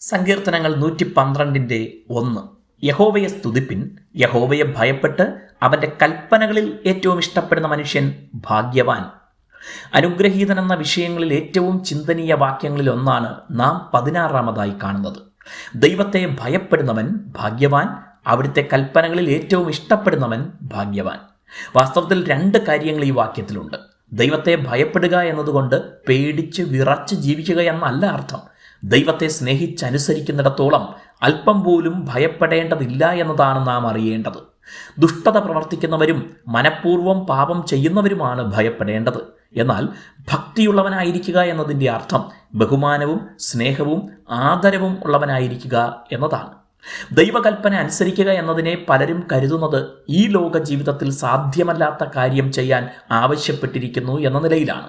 സങ്കീർത്തനങ്ങൾ നൂറ്റി പന്ത്രണ്ടിന്റെ ഒന്ന്. യഹോവയെ സ്തുതിപ്പിൻ യഹോവയെ ഭയപ്പെട്ട് അവന്റെ കൽപ്പനകളിൽ ഏറ്റവും ഇഷ്ടപ്പെടുന്ന മനുഷ്യൻ ഭാഗ്യവാൻ. അനുഗ്രഹീതൻ എന്ന വിഷയങ്ങളിൽ ഏറ്റവും ചിന്തനീയ വാക്യങ്ങളിൽ ഒന്നാണ് നാം പതിനാറാമതായി കാണുന്നത്. ദൈവത്തെ ഭയപ്പെടുന്നവൻ ഭാഗ്യവാൻ അവിടുത്തെ കൽപ്പനകളിൽ ഏറ്റവും ഇഷ്ടപ്പെടുന്നവൻ ഭാഗ്യവാൻ. വാസ്തവത്തിൽ രണ്ട് കാര്യങ്ങൾ ഈ വാക്യത്തിലുണ്ട്. ദൈവത്തെ ഭയപ്പെടുക എന്നതുകൊണ്ട് പേടിച്ച് വിറച്ച് ജീവിക്കുക എന്നല്ല അർത്ഥം. ദൈവത്തെ സ്നേഹിച്ചനുസരിക്കുന്നിടത്തോളം അല്പം പോലും ഭയപ്പെടേണ്ടതില്ല എന്നതാണ് നാം അറിയേണ്ടത്. ദുഷ്ടത പ്രവർത്തിക്കുന്നവരും മനഃപൂർവം പാപം ചെയ്യുന്നവരുമാണ് ഭയപ്പെടേണ്ടത്. എന്നാൽ ഭക്തിയുള്ളവനായിരിക്കുക എന്നതിന്റെ അർത്ഥം ബഹുമാനവും സ്നേഹവും ആദരവും ഉള്ളവനായിരിക്കുക എന്നതാണ്. ദൈവകൽപ്പന അനുസരിക്കുക എന്നതിനെ പലരും കരുതുന്നത് ഈ ലോക ജീവിതത്തിൽ സാധ്യമല്ലാത്ത കാര്യം ചെയ്യാൻ ആവശ്യപ്പെട്ടിരിക്കുന്നു എന്ന നിലയിലാണ്.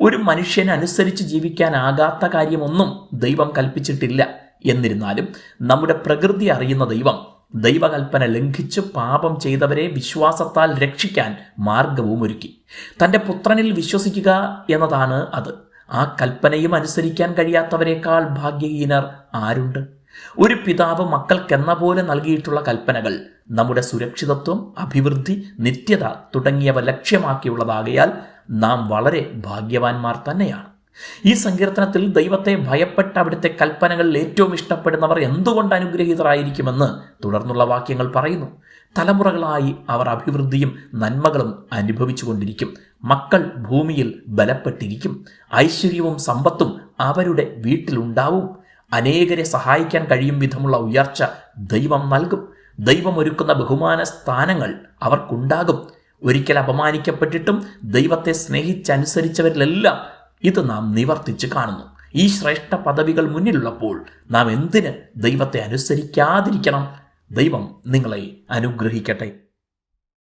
ഒരു മനുഷ്യന് അനുസരിച്ച് ജീവിക്കാനാകാത്ത കാര്യമൊന്നും ദൈവം കൽപ്പിച്ചിട്ടില്ല. എന്നിരുന്നാലും നമ്മുടെ പ്രകൃതി അറിയുന്ന ദൈവം ദൈവകൽപ്പന ലംഘിച്ച് പാപം ചെയ്തവരെ വിശ്വാസത്താൽ രക്ഷിക്കാൻ മാർഗവും ഒരുക്കി. തന്റെ പുത്രനിൽ വിശ്വസിക്കുക എന്നതാണ് അത്. ആ കൽപ്പനയും അനുസരിക്കാൻ കഴിയാത്തവരെക്കാൾ ഭാഗ്യഹീനർ ആരുണ്ട്? ഒരു പിതാവ് മക്കൾക്കെന്ന പോലെ നൽകിയിട്ടുള്ള കൽപ്പനകൾ നമ്മുടെ സുരക്ഷിതത്വം അഭിവൃദ്ധി നിത്യത തുടങ്ങിയവ ലക്ഷ്യമാക്കിയുള്ളതാകയാൽ നാം വളരെ ഭാഗ്യവാന്മാർ തന്നെയാണ്. ഈ സങ്കീർത്തനത്തിൽ ദൈവത്തെ ഭയപ്പെട്ട അവിടുത്തെ കൽപ്പനകളിൽ ഏറ്റവും ഇഷ്ടപ്പെടുന്നവർ എന്തുകൊണ്ട് അനുഗ്രഹീതരായിരിക്കുമെന്ന് തുടർന്നുള്ള വാക്യങ്ങൾ പറയുന്നു. തലമുറകളായി അവർ അഭിവൃദ്ധിയും നന്മകളും അനുഭവിച്ചുകൊണ്ടിരിക്കും. മക്കൾ ഭൂമിയിൽ ബലപ്പെട്ടിരിക്കും. ഐശ്വര്യവും സമ്പത്തും അവരുടെ വീട്ടിലുണ്ടാവും. അനേകരെ സഹായിക്കാൻ കഴിയും വിധമുള്ള ഉയർച്ച ദൈവം നൽകും. ദൈവം ഒരുക്കുന്ന ബഹുമാന സ്ഥാനങ്ങൾ അവർക്കുണ്ടാകും. ഒരിക്കൽ അപമാനിക്കപ്പെട്ടിട്ടും ദൈവത്തെ സ്നേഹിച്ചനുസരിച്ചവരിലെല്ലാം ഇത് നാം നിവർത്തിച്ച് കാണുന്നു. ഈ ശ്രേഷ്ഠ പദവികൾ മുന്നിലുള്ളപ്പോൾ നാം എന്തിന് ദൈവത്തെ അനുസരിക്കാതിരിക്കണം? ദൈവം നിങ്ങളെ അനുഗ്രഹിക്കട്ടെ.